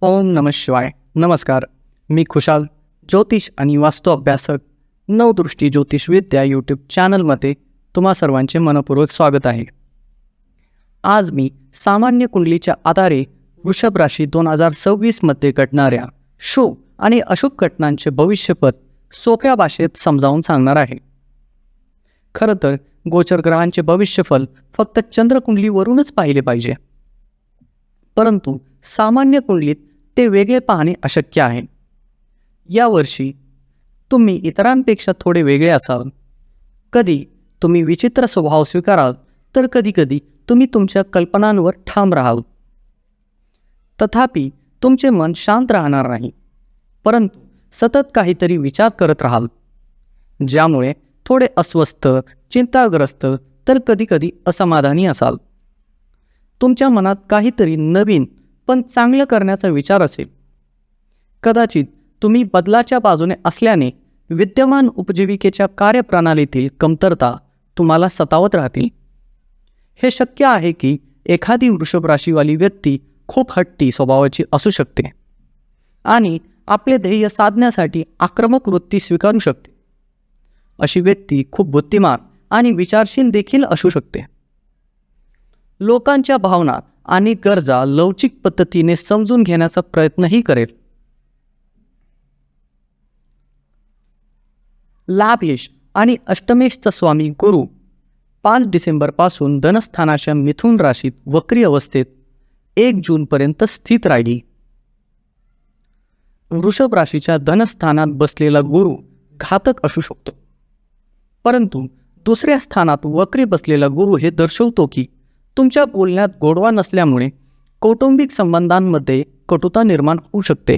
ओम नम शिवाय. नमस्कार. मी खुशाल ज्योतिष आणि वास्तू अभ्यासक नवदृष्टी ज्योतिष विद्या यूट्यूब चॅनलमध्ये तुम्हा सर्वांचे मनपूर्वक स्वागत आहे. आज मी सामान्य कुंडलीच्या आधारे वृषभ राशी दोन हजार सव्वीसमध्ये घडणाऱ्या शुभ आणि अशुभ घटनांचे भविष्यपद सोप्या भाषेत समजावून सांगणार आहे. खरं तर गोचर ग्रहांचे भविष्यफल फक्त चंद्रकुंडलीवरूनच पाहिले पाहिजे. परंतु सामान्य कुंडलीत ते वेगळे पाहणे अशक्य आहे. यावर्षी तुम्ही इतरांपेक्षा थोडे वेगळे असाल. कधी तुम्ही विचित्र स्वभाव स्वीकाराल तर कधीकधी तुम्ही तुमच्या कल्पनांवर ठाम राहाल. तथापि तुमचे मन शांत राहणार नाही परंतु सतत काहीतरी विचार करत राहाल. ज्यामुळे थोडे अस्वस्थ चिंताग्रस्त तर कधीकधी असमाधानी असाल. तुमच्या मनात काहीतरी नवीन पण चांगलं करण्याचा विचार असेल. कदाचित तुम्ही बदलाच्या बाजूने असल्याने विद्यमान उपजीविकेच्या कार्यप्रणालीतील कमतरता तुम्हाला सतावत राहतील. हे शक्य आहे की एखादी वृषभ राशीवाली व्यक्ती खूप हट्टी स्वभावाची असू शकते आणि आपले ध्येय साधण्यासाठी आक्रमक वृत्ती स्वीकारू शकते. अशी व्यक्ती खूप बुद्धिमान आणि विचारशील देखील असू शकते. लोकांच्या भावना आणि गरजा लवचिक पद्धतीने समजून घेण्याचा प्रयत्नही करेल. लाभेश आणि अष्टमेशचा स्वामी गुरु पाच डिसेंबरपासून धनस्थानाच्या मिथुन राशीत वक्री अवस्थेत एक जूनपर्यंत स्थित राहिली. वृषभ राशीच्या धनस्थानात बसलेला गुरु घातक असू शकतो. परंतु दुसऱ्या स्थानात वक्री बसलेला गुरु हे दर्शवतो की तुमच्या बोलण्यात गोडवा नसल्यामुळे कौटुंबिक संबंधांमध्ये कटुता निर्माण होऊ शकते.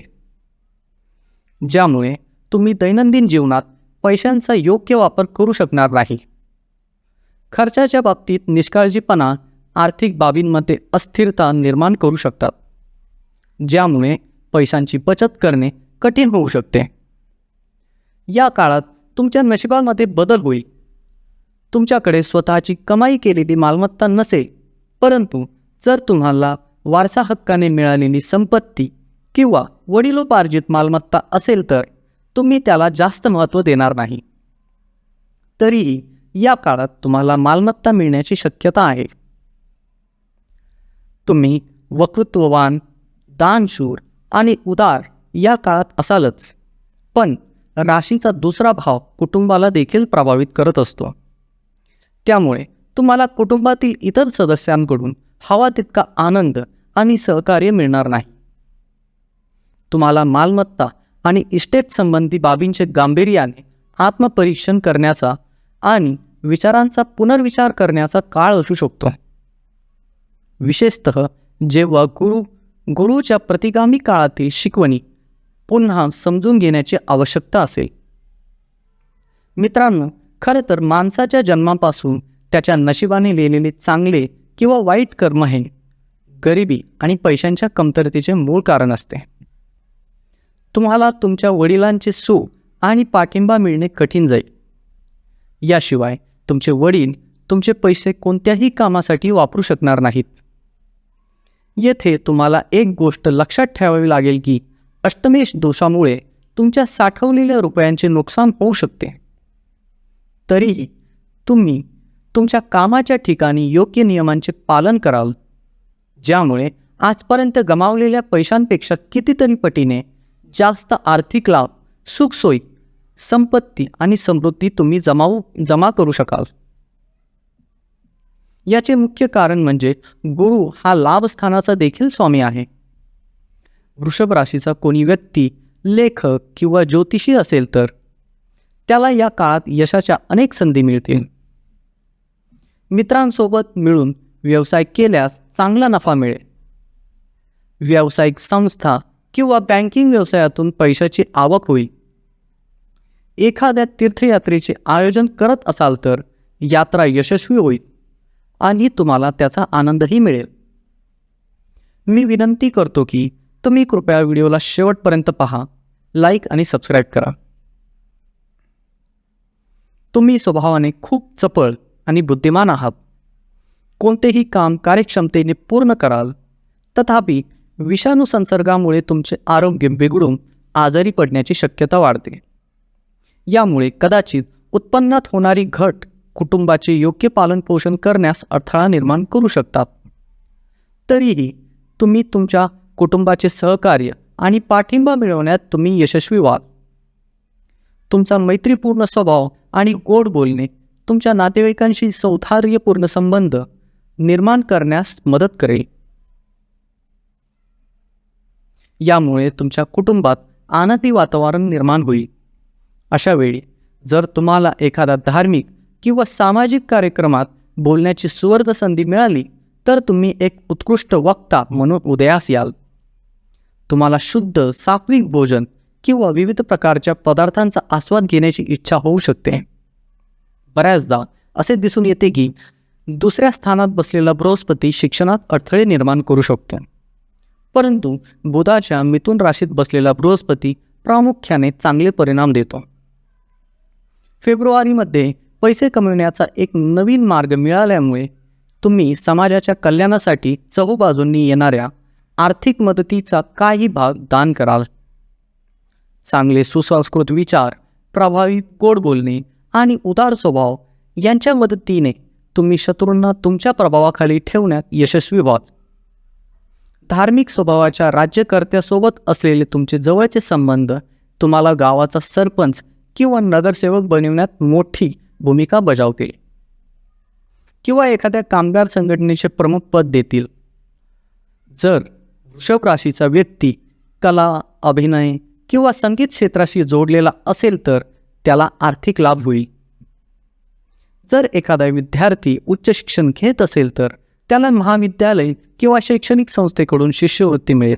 ज्यामुळे तुम्ही दैनंदिन जीवनात पैशांचा योग्य वापर करू शकणार नाही. खर्चाच्या बाबतीत निष्काळजीपणा आर्थिक बाबींमध्ये अस्थिरता निर्माण करू शकतात. ज्यामुळे पैशांची बचत करणे कठीण होऊ शकते. या काळात तुमच्या नशिबामध्ये बदल होईल. तुमच्याकडे स्वतःची कमाई केलेली मालमत्ता नसेल परंतु जर तुम्हाला वारसा हक्काने मिळालेली संपत्ती किंवा वडिलोपार्जित मालमत्ता असेल तर तुम्ही त्याला जास्त महत्त्व देणार नाही. तरीही या काळात तुम्हाला मालमत्ता मिळण्याची शक्यता आहे. तुम्ही वक्तृत्ववान दानशूर आणि उदार या काळात असालच पण राशीचा दुसरा भाव कुटुंबाला देखील प्रभावित करत असतो. त्यामुळे तुम्हाला कुटुंबातील इतर सदस्यांकडून हवा तितका आनंद आणि सहकार्य मिळणार नाही. तुम्हाला मालमत्ता आणि इस्टेट संबंधी बाबींचे गांभीर्याने आत्मपरीक्षण करण्याचा आणि विचारांचा पुनर्विचार करण्याचा काळ असू शकतो. विशेषतः जेव्हा गुरु गुरुच्या प्रतिगामी काळातील शिकवणी पुन्हा समजून घेण्याची आवश्यकता असेल. मित्रांनो खरं तर माणसाच्या जन्मापासून त्याच्या नशिबाने लिहिलेले चांगले किंवा वाईट कर्म हे गरिबी आणि पैशांच्या कमतरतेचे मूळ कारण असते. तुम्हाला तुमच्या वडिलांचे सुख आणि पाठिंबा मिळणे कठीण जाईल. याशिवाय तुमचे वडील तुमचे पैसे कोणत्याही कामासाठी वापरू शकणार नाहीत. येथे तुम्हाला एक गोष्ट लक्षात ठेवावी लागेल की अष्टमेश दोषामुळे तुमच्या साठवलेल्या रुपयांचे नुकसान होऊ शकते. तरीही तुम्ही तुमच्या कामाच्या ठिकाणी योग्य नियमांचे पालन कराल ज्यामुळे आजपर्यंत गमावलेल्या पैशांपेक्षा कितीतरी पटीने जास्त आर्थिक लाभ सुखसोयी संपत्ती आणि समृद्धी तुम्ही जमावू जमा करू शकाल. याचे मुख्य कारण म्हणजे गुरु हा लाभस्थानाचा देखील स्वामी आहे. वृषभ राशीचा कोणी व्यक्ती लेखक किंवा ज्योतिषी असेल तर त्याला या काळात यशाच्या अनेक संधी मिळतील. मित्रांसोबत मिळून व्यवसाय केल्यास चांगला नफा मिळेल. व्यावसायिक संस्था किंवा बँकिंग व्यवसायातून पैशाची आवक होईल. एखाद्या तीर्थयात्रेचे आयोजन करत असाल तर यात्रा यशस्वी होईल आणि तुम्हाला त्याचा आनंदही मिळेल. मी विनंती करतो की तुम्ही कृपया व्हिडिओला शेवटपर्यंत पहा लाईक आणि सबस्क्राईब करा. तुम्ही स्वभावाने खूप चपळ आणि बुद्धिमान आहात. कोणतेही काम कार्यक्षमतेने पूर्ण कराल तथापि विषाणू संसर्गामुळे तुमचे आरोग्य बिघडून आजारी पडण्याची शक्यता वाढते. यामुळे कदाचित उत्पन्नात होणारी घट कुटुंबाचे योग्य पालनपोषण करण्यास अडथळा निर्माण करू शकतात. तरीही तुम्ही तुमच्या कुटुंबाचे सहकार्य आणि पाठिंबा मिळवण्यात तुम्ही यशस्वी व्हाल. तुमचा मैत्रीपूर्ण स्वभाव आणि गोड बोलणे तुमच्या नातेवाईकांशी सौथार्यपूर्ण संबंध निर्माण करण्यास मदत करेल. यामुळे तुमच्या कुटुंबात आनंदी वातावरण निर्माण होईल. अशा वेळी जर तुम्हाला एखादा धार्मिक किंवा सामाजिक कार्यक्रमात बोलण्याची सुवर्ण संधी मिळाली तर तुम्ही एक उत्कृष्ट वक्ता म्हणून उदयास याल. तुम्हाला शुद्ध सात्विक भोजन किंवा विविध प्रकारच्या पदार्थांचा आस्वाद घेण्याची इच्छा होऊ शकते. बऱ्याचदा असे दिसून येते की दुसऱ्या स्थानात बसलेला बृहस्पती शिक्षणात अडथळे निर्माण करू शकतो. परंतु बुधाच्या मिथुन राशीत बसलेला बृहस्पती प्रामुख्याने चांगले परिणाम देतो. फेब्रुवारीमध्ये पैसे कमविण्याचा एक नवीन मार्ग मिळाल्यामुळे तुम्ही समाजाच्या कल्याणासाठी चहूबाजूंनी येणाऱ्या आर्थिक मदतीचा काही भाग दान कराल. चांगले सुसंस्कृत विचार प्रभावी गोड बोलणे आणि उदार स्वभाव यांच्या मदतीने तुम्ही शत्रूंना तुमच्या प्रभावाखाली ठेवण्यात यशस्वी व्हाल. धार्मिक स्वभावाच्या राज्यकर्त्यासोबत असलेले तुमचे जवळचे संबंध तुम्हाला गावाचा सरपंच किंवा नगरसेवक बनवण्यात मोठी भूमिका बजावतील. किंवा एखाद्या कामगार संघटनेचे प्रमुख पद देतील. जर वृषभ राशीचा व्यक्ती कला अभिनय किंवा संगीत क्षेत्राशी जोडलेला असेल तर त्याला आर्थिक लाभ होईल. जर एखादा विद्यार्थी उच्च शिक्षण घेत असेल तर त्याला महाविद्यालय किंवा शैक्षणिक संस्थेकडून शिष्यवृत्ती मिळेल.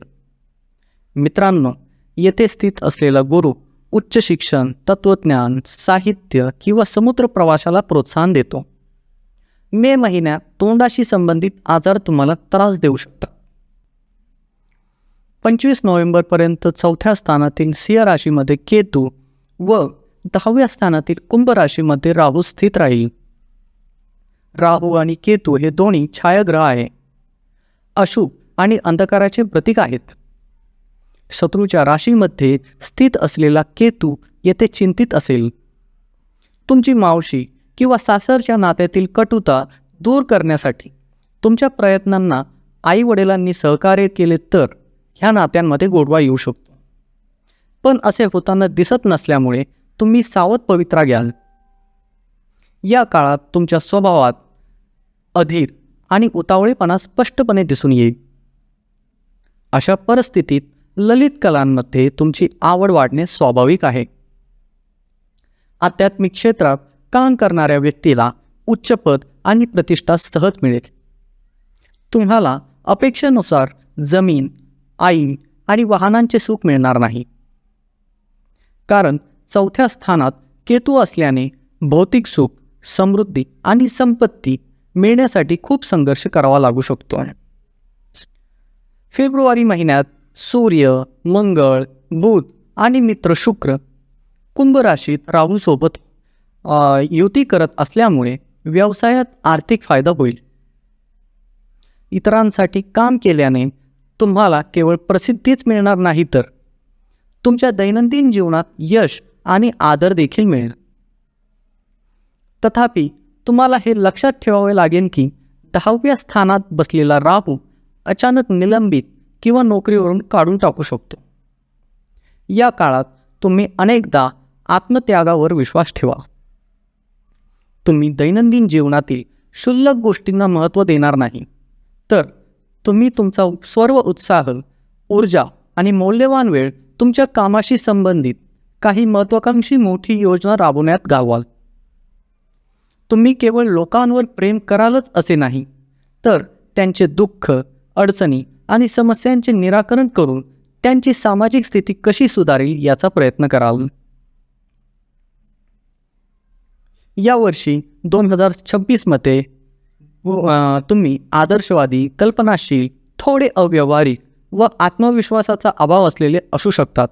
मित्रांनो येथे स्थित असलेला गुरु उच्च शिक्षण तत्त्वज्ञान साहित्य किंवा समुद्र प्रवासाला प्रोत्साहन देतो. मे महिन्यात तोंडाशी संबंधित आजार तुम्हाला त्रास देऊ शकतात. पंचवीस नोव्हेंबरपर्यंत चौथ्या स्थानातील सिंह राशीमध्ये केतू व दहाव्या स्थानातील कुंभ राशीमध्ये राहू स्थित राहील. राहू आणि केतू हे दोन्ही छायाग्रह आहे. अशुभ आणि अंधकाराचे प्रतीक आहेत. शत्रूच्या राशीमध्ये स्थित असलेला केतू येथे चिंतित असेल. तुमची मावशी किंवा सासरच्या नात्यातील कटुता दूर करण्यासाठी तुमच्या प्रयत्नांना आई वडिलांनी सहकार्य केले तर ह्या नात्यांमध्ये गोडवा येऊ शकतो. पण असे होताना दिसत नसल्यामुळे तुम्ही सावध पवित्रा घ्याल. या काळात तुमच्या स्वभावात अधीर आणि उतावळेपणा स्पष्टपणे दिसून येईल. अशा परिस्थितीत ललित कलांमध्ये तुमची आवड वाढणे स्वाभाविक आहे. आध्यात्मिक क्षेत्रात काम करणाऱ्या व्यक्तीला उच्च पद आणि प्रतिष्ठा सहज मिळेल. तुम्हाला अपेक्षेनुसार जमीन आई आणि वाहनांचे सुख मिळणार नाही. कारण चौथ्या स्थानात केतू असल्याने भौतिक सुख समृद्धी आणि संपत्ती मिळण्यासाठी खूप संघर्ष करावा लागू शकतो. फेब्रुवारी महिन्यात सूर्य मंगळ बुध आणि मित्र शुक्र कुंभ राशीत राहूसोबत युती करत असल्यामुळे व्यवसायात आर्थिक फायदा होईल. इतरांसाठी काम केल्याने तुम्हाला केवळ प्रसिद्धीच मिळणार नाही तर. तुमच्या दैनंदिन जीवनात यश आणि आदर देखील मिळेल. तथापि तुम्हाला हे लक्षात ठेवावे लागेल की दहाव्या स्थानात बसलेला राहू अचानक निलंबित किंवा नोकरीवरून काढून टाकू शकतो. या काळात तुम्ही अनेकदा आत्मत्यागावर विश्वास ठेवा. तुम्ही दैनंदिन जीवनातील क्षुल्लक गोष्टींना महत्त्व देणार नाही. तर तुम्ही तुमचा सर्व उत्साह ऊर्जा आणि मौल्यवान वेळ तुमच्या कामाशी संबंधित काही महत्त्वाकांक्षी मोठी योजना राबवण्यात घालवाल तुम्ही केवळ लोकांवर प्रेम करालच असे नाही तर त्यांचे दुःख अडचणी आणि समस्यांचे निराकरण करून त्यांची सामाजिक स्थिती कशी सुधारेल याचा प्रयत्न कराल. यावर्षी दोन हजार छब्बीसमध्ये अ, तुम्ही आदर्शवादी कल्पनाशील थोडे अव्यवहारिक व आत्मविश्वासाचा अभाव असलेले असू शकतात.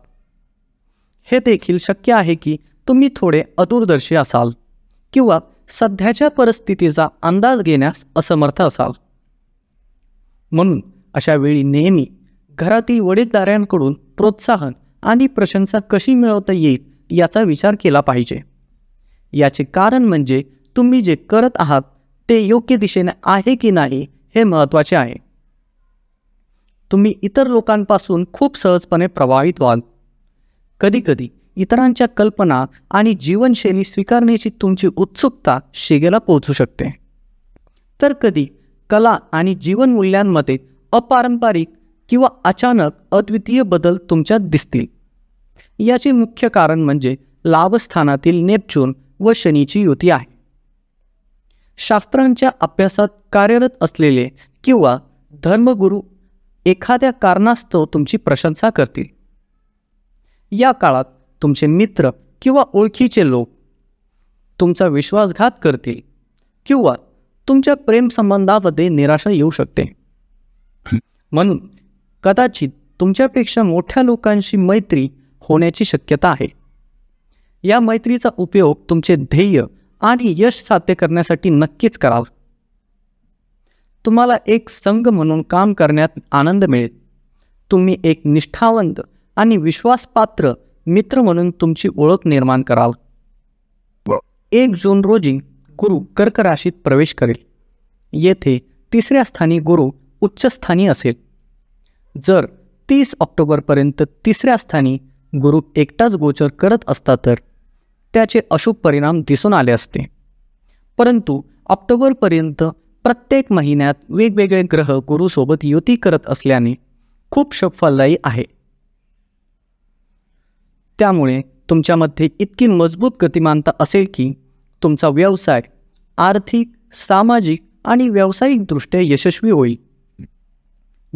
हे देखील शक्य आहे की तुम्ही थोडे अदूरदर्शी असाल किंवा सध्याच्या परिस्थितीचा अंदाज घेण्यास असमर्थ असाल. म्हणून अशा वेळी नेहमी घरातील वडीलधाऱ्यांकडून प्रोत्साहन आणि प्रशंसा कशी मिळवता येईल याचा विचार केला पाहिजे. याचे कारण म्हणजे तुम्ही जे करत आहात ते योग्य दिशेने आहे की नाही हे महत्त्वाचे आहे. तुम्ही इतर लोकांपासून खूप सहजपणे प्रभावित व्हाल. कधीकधी इतरांच्या कल्पना आणि जीवनशैली स्वीकारण्याची तुमची उत्सुकता शिगेला पोहोचू शकते. तर कधी कला आणि जीवनमूल्यांमध्ये अपारंपरिक किंवा अचानक अद्वितीय बदल तुमच्यात दिसतील. याचे मुख्य कारण म्हणजे लाभस्थानातील नेपच्यून व शनीची युती आहे. शास्त्रांच्या अभ्यासात कार्यरत असलेले किंवा धर्मगुरू एखाद्या कारणास्तव तुमची प्रशंसा करतील. या काळात तुमचे मित्र किंवा ओळखीचे लोक तुमचा विश्वासघात करतील किंवा तुमच्या प्रेमसंबंधामध्ये निराशा येऊ शकते. म्हणून कदाचित तुमच्यापेक्षा मोठ्या लोकांशी मैत्री होण्याची शक्यता आहे. या मैत्रीचा उपयोग तुमचे ध्येय आणि यश साध्य करण्यासाठी नक्कीच कराल तुम्हाला एक संघ म्हणून काम करण्यात आनंद मिळेल. तुम्ही एक निष्ठावंत आणि विश्वासपात्र मित्र म्हणून तुमची ओळख निर्माण कराल. एक जून रोजी गुरु कर्क राशीत प्रवेश करेल. येथे तिसऱ्या स्थानी गुरु उच्चस्थानी असेल. जर तीस ऑक्टोबरपर्यंत तिसऱ्या स्थानी गुरु एकटाच गोचर करत असता तर त्याचे अशुभ परिणाम दिसून आले असते. परंतु ऑक्टोबरपर्यंत प्रत्येक महिन्यात वेगवेगळे ग्रह गुरुसोबत युती करत असल्याने खूप फलदायी आहे. त्यामुळे तुमच्यामध्ये इतकी मजबूत गतिमानता असेल की तुमचा व्यवसाय आर्थिक सामाजिक आणि व्यावसायिकदृष्ट्या यशस्वी होईल.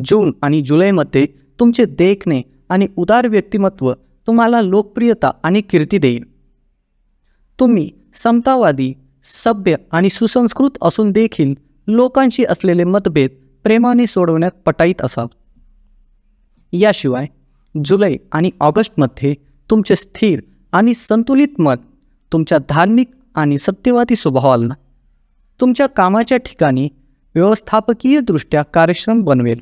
जून आणि जुलैमध्ये तुमचे देखणे आणि उदार व्यक्तिमत्व तुम्हाला लोकप्रियता आणि कीर्ती देईल. तुम्ही समतावादी सभ्य आणि सुसंस्कृत असून देखील लोकांशी असलेले मतभेद प्रेमाने सोडवण्यात पटाईत असाल. याशिवाय जुलै आणि ऑगस्टमध्ये तुमचे स्थिर आणि संतुलित मत तुमच्या धार्मिक आणि सत्यवादी स्वभावाला. तुमच्या कामाच्या ठिकाणी व्यवस्थापकीयदृष्ट्या कार्यक्षम बनवेल.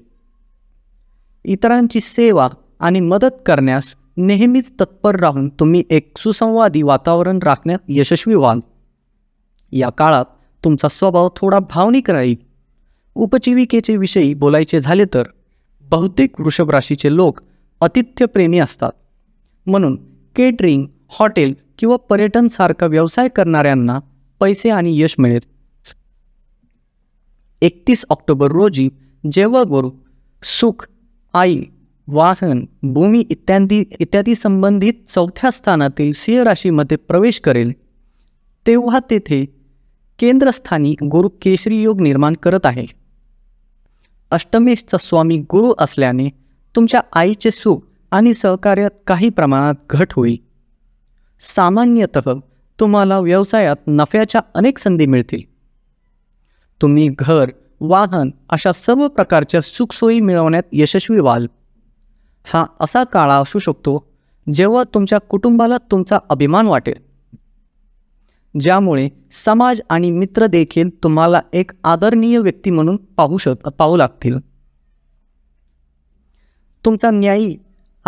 इतरांची सेवा आणि मदत करण्यास नेहमीच तत्पर राहून तुम्ही एक सुसंवादी वातावरण राखण्यात यशस्वी व्हाल. या काळात तुमचा स्वभाव थोडा भावनिक राहील. उपजीविकेचे विषयी बोलायचे झाले तर बहुतेक वृषभ राशीचे लोक अतिथ्यप्रेमी असतात. म्हणून केटरिंग हॉटेल किंवा पर्यटनसारखा व्यवसाय करणाऱ्यांना पैसे आणि यश मिळेल. एकतीस ऑक्टोबर रोजी जेव्हा गुरु सुख आई वाहन भूमी इत्यादी इत्यादी संबंधित चौथ्या स्थानातील सिंह राशीमध्ये प्रवेश करेल तेव्हा तेथे केंद्रस्थानी गुरु केशरी योग निर्माण करत आहे. अष्टमेशचा स्वामी गुरु असल्याने तुमच्या आईचे सुख आणि सहकार्यात काही प्रमाणात घट होईल. सामान्यतः तुम्हाला व्यवसायात नफ्याच्या अनेक संधी मिळतील. तुम्ही घर वाहन अशा सर्व प्रकारच्या सुखसोयी मिळवण्यात यशस्वी व्हाल. हा असा काळ असू शकतो जेव्हा तुमच्या कुटुंबाला तुमचा अभिमान वाटेल. ज्यामुळे समाज आणि मित्र देखील तुम्हाला एक आदरणीय व्यक्ती म्हणून पाहू शक पाहू लागतील. तुमचा न्यायी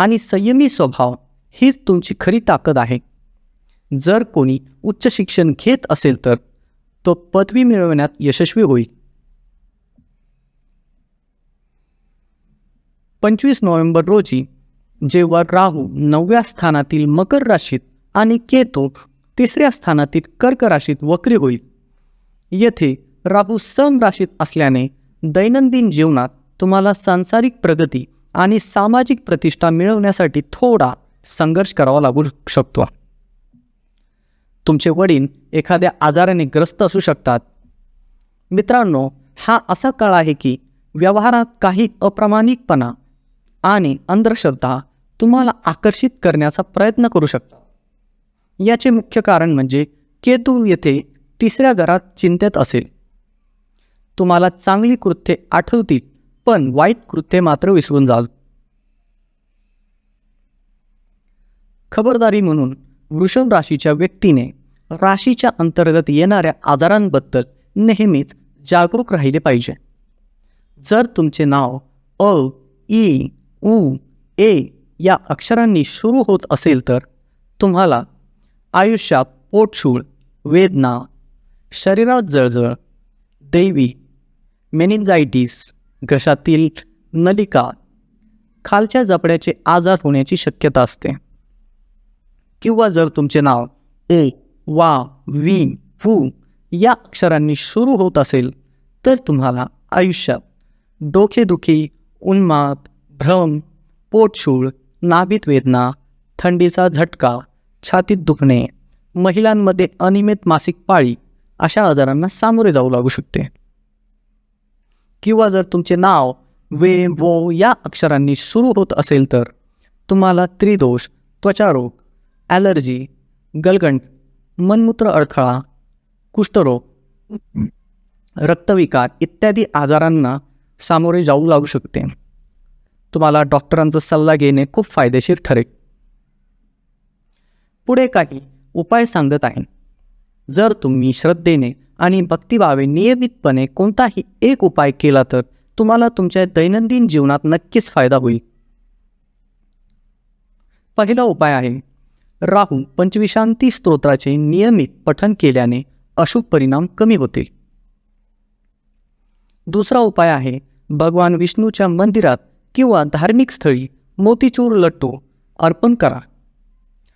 आणि संयमी स्वभाव हीच तुमची खरी ताकद आहे. जर कोणी उच्च शिक्षण घेत असेल तर तो पदवी मिळवण्यात यशस्वी होईल. पंचवीस नोव्हेंबर रोजी जेव्हा राहू नवव्या स्थानातील मकर राशीत आणि केतू तिसऱ्या स्थानातील कर्क राशीत वक्री होईल. येथे राहू सम राशीत असल्याने दैनंदिन जीवनात तुम्हाला सांसारिक प्रगती आणि सामाजिक प्रतिष्ठा मिळवण्यासाठी थोडा संघर्ष करावा लागू शकतो. तुमचे वडील एखाद्या आजाराने ग्रस्त असू शकतात. मित्रांनो हा असा काळ आहे की व्यवहारात काही अप्रामाणिकपणा आणि अंधश्रद्धा तुम्हाला आकर्षित करण्याचा प्रयत्न करू शकता याचे मुख्य कारण म्हणजे केतू येथे तिसऱ्या घरात चिंतेत असेल. तुम्हाला चांगली कृत्ये आठवतील. पण वाईट कृत्ये मात्र विसरून जाल. खबरदारी म्हणून वृषभ राशीच्या व्यक्तीने राशीच्या अंतर्गत येणाऱ्या आजारांबद्दल नेहमीच जागरूक राहिले पाहिजे. जर तुमचे नाव अ ई उ ए या अक्षरांनी सुरू होत असेल तर तुम्हाला आयुष्यात पोटशूळ वेदना शरीरात जळजळ दैवी मेनिन्झायटीस घशातील नलिका खालच्या जपड्याचे आजार होण्याची शक्यता असते. किंवा जर तुमचे नाव ए वा वी फू या अक्षरांनी सुरू होत असेल तर तुम्हाला आयुष्यात डोकेदुखी उन्माद भ्रम पोटशूळ नाभीत वेदना थंडीचा झटका छातीत दुखणे महिलांमध्ये अनियमित मासिक पाळी अशा आजारांना सामोरे जाऊ लागू शकते. किंवा जर तुमचे नाव वे वो या अक्षरांनी सुरू होत असेल तर तुम्हाला त्रिदोष त्वचारोग ॲलर्जी गलगंड मनमूत्र अडथळा कुष्ठरोग रक्तविकार इत्यादी आजारांना सामोरे जाऊ लागू शकते. तुम्हाला डॉक्टरांचा सल्ला घेणे खूप फायदेशीर ठरेल. पुढे काही उपाय सांगत आहे. जर तुम्ही श्रद्धेने आणि भक्तिभावे नियमितपणे कोणताही एक उपाय केला तर तुम्हाला तुमच्या दैनंदिन जीवनात नक्कीच फायदा होईल. पहिला उपाय आहे राहू पंचविशांती स्तोत्राचे नियमित पठन केल्याने अशुभ परिणाम कमी होतील. दुसरा उपाय आहे भगवान विष्णूच्या मंदिरात किंवा धार्मिक स्थळी मोतीचूर लट्टू अर्पण करा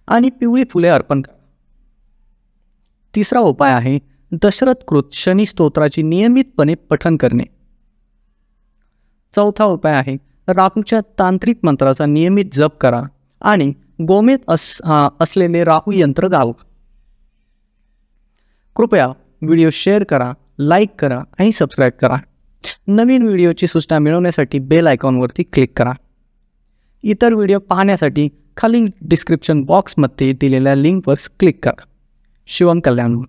आणि पिवळी फुले अर्पण करा. तिसरा उपाय आहे दशरथकृत शनी स्तोत्राची नियमितपणे पठन करणे. चौथा उपाय आहे राहूच्या तांत्रिक मंत्राचा नियमित जप करा आणि गोमेत अस असलेले राहू यंत्र गाव. कृपया व्हिडिओ शेअर करा लाईक करा आणि सबस्क्राईब करा. नवीन व्हिडिओची सूचना मिळवण्यासाठी बेल आयकॉनवरती क्लिक करा. इतर व्हिडिओ पाहण्यासाठी खालील डिस्क्रिप्शन बॉक्समध्ये दिलेल्या लिंकवर क्लिक करा. शिवम कल्याण.